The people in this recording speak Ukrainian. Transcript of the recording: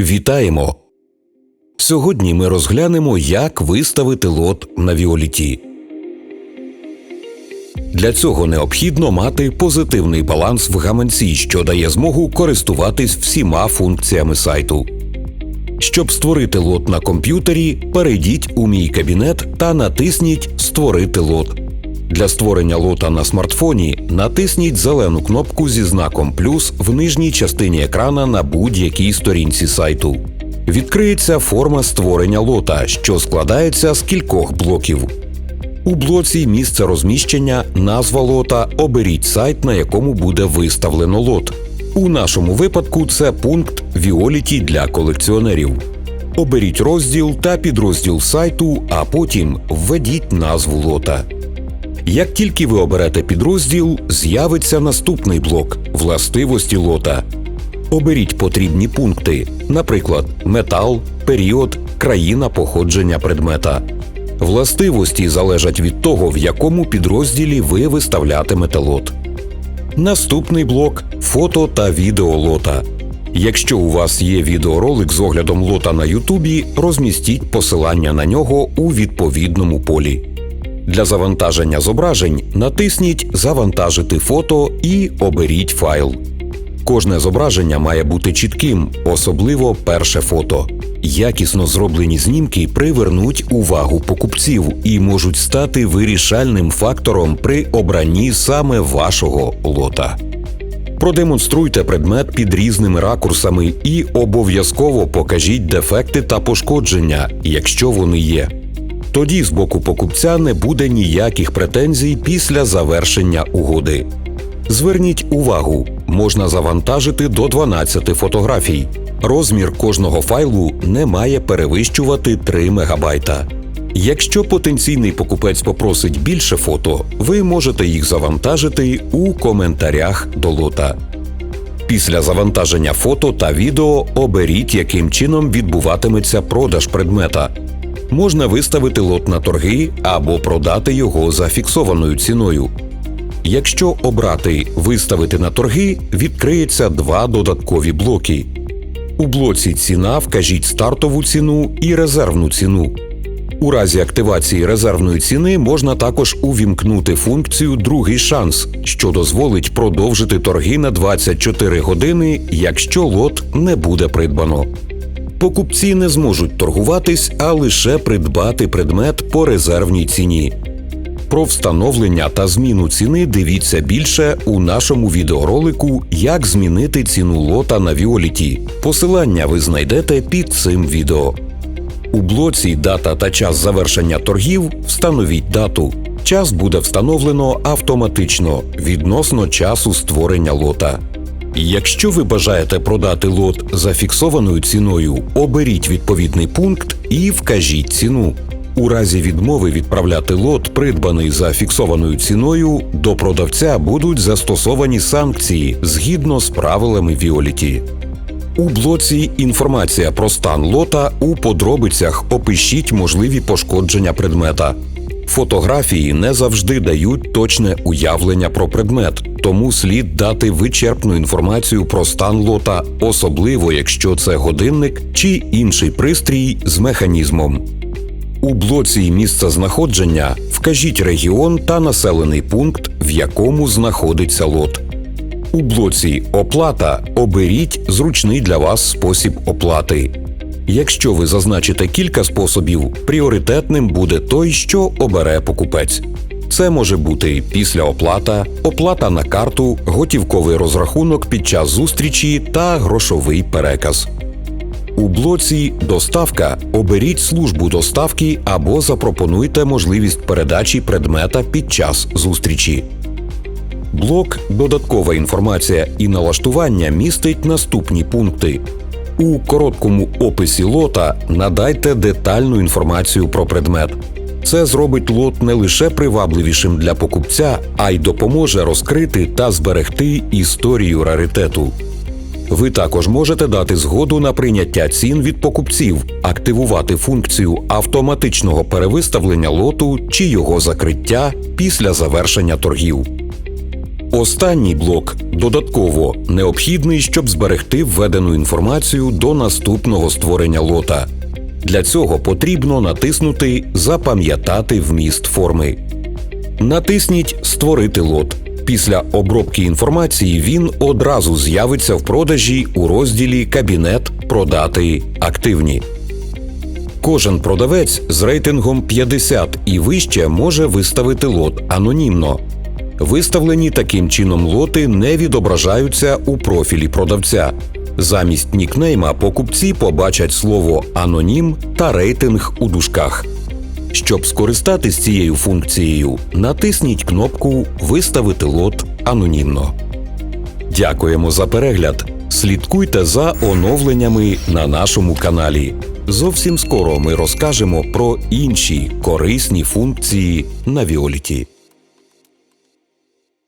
Вітаємо! Сьогодні ми розглянемо, як виставити лот на Віоліті. Для цього необхідно мати позитивний баланс в гаманці, що дає змогу користуватись всіма функціями сайту. Щоб створити лот на комп'ютері, перейдіть у мій кабінет та натисніть Створити лот. Для створення лота на смартфоні натисніть зелену кнопку зі знаком плюс в нижній частині екрана на будь-якій сторінці сайту. Відкриється форма створення лота, що складається з кількох блоків. У блоці місце розміщення, назва лота, оберіть сайт, на якому буде виставлено лот. У нашому випадку це пункт Віоліті для колекціонерів. Оберіть розділ та підрозділ сайту, а потім введіть назву лота. Як тільки ви оберете підрозділ, з'явиться наступний блок властивості лота. Оберіть потрібні пункти, наприклад, метал, період, країна походження предмета. Властивості залежать від того, в якому підрозділі ви виставлятимете лот. Наступний блок фото та відео лота. Якщо у вас є відеоролик з оглядом лота на Ютубі, розмістіть посилання на нього у відповідному полі. Для завантаження зображень натисніть Завантажити фото і оберіть файл. Кожне зображення має бути чітким, особливо перше фото. Якісно зроблені знімки привернуть увагу покупців і можуть стати вирішальним фактором при обранні саме вашого лота. Продемонструйте предмет під різними ракурсами і обов'язково покажіть дефекти та пошкодження, якщо вони є. Тоді з боку покупця не буде ніяких претензій після завершення угоди. Зверніть увагу, можна завантажити до 12 фотографій. Розмір кожного файлу не має перевищувати 3 МБ. Якщо потенційний покупець попросить більше фото, ви можете їх завантажити у коментарях до лота. Після завантаження фото та відео оберіть, яким чином відбуватиметься продаж предмета. Можна виставити лот на торги або продати його за фіксованою ціною. Якщо обрати Виставити на торги, відкриється два додаткові блоки. У блоці Ціна вкажіть стартову ціну і резервну ціну. У разі активації резервної ціни можна також увімкнути функцію Другий шанс, що дозволить продовжити торги на 24 години, якщо лот не буде придбано. Покупці не зможуть торгуватись, а лише придбати предмет по резервній ціні. Про встановлення та зміну ціни дивіться більше у нашому відеоролику Як змінити ціну лота на Віоліті. Посилання ви знайдете під цим відео. У блоці Дата та час завершення торгів встановіть дату. Час буде встановлено автоматично відносно часу створення лота. Якщо ви бажаєте продати лот за фіксованою ціною, оберіть відповідний пункт і вкажіть ціну. У разі відмови відправляти лот, придбаний за фіксованою ціною, до продавця будуть застосовані санкції згідно з правилами Віоліті. У блоці Інформація про стан лота у подробицях опишіть можливі пошкодження предмета. Фотографії не завжди дають точне уявлення про предмет, тому слід дати вичерпну інформацію про стан лота, особливо якщо це годинник чи інший пристрій з механізмом. У блоці місця знаходження вкажіть регіон та населений пункт, в якому знаходиться лот. У блоці Оплата оберіть зручний для вас спосіб оплати. Якщо ви зазначите кілька способів, пріоритетним буде той, що обере покупець. Це може бути після оплата, оплата на карту, готівковий розрахунок під час зустрічі та грошовий переказ. У блоці Доставка оберіть службу доставки або запропонуйте можливість передачі предмета під час зустрічі. Блок Додаткова інформація і налаштування містить наступні пункти. У короткому описі лота надайте детальну інформацію про предмет. Це зробить лот не лише привабливішим для покупця, а й допоможе розкрити та зберегти історію раритету. Ви також можете дати згоду на прийняття цін від покупців, активувати функцію автоматичного перевиставлення лоту чи його закриття після завершення торгів. Останній блок додатково необхідний, щоб зберегти введену інформацію до наступного створення лота. Для цього потрібно натиснути Запам'ятати вміст форми. Натисніть Створити лот. Після обробки інформації він одразу з'явиться в продажі у розділі Кабінет продати активні. Кожен продавець з рейтингом 50 і вище може виставити лот анонімно. Виставлені таким чином лоти не відображаються у профілі продавця. Замість нікнейма покупці побачать слово анонім та рейтинг у дужках. Щоб скористатись цією функцією, натисніть кнопку Виставити лот анонімно. Дякуємо за перегляд. Слідкуйте за оновленнями на нашому каналі. Зовсім скоро ми розкажемо про інші корисні функції на Віоліті.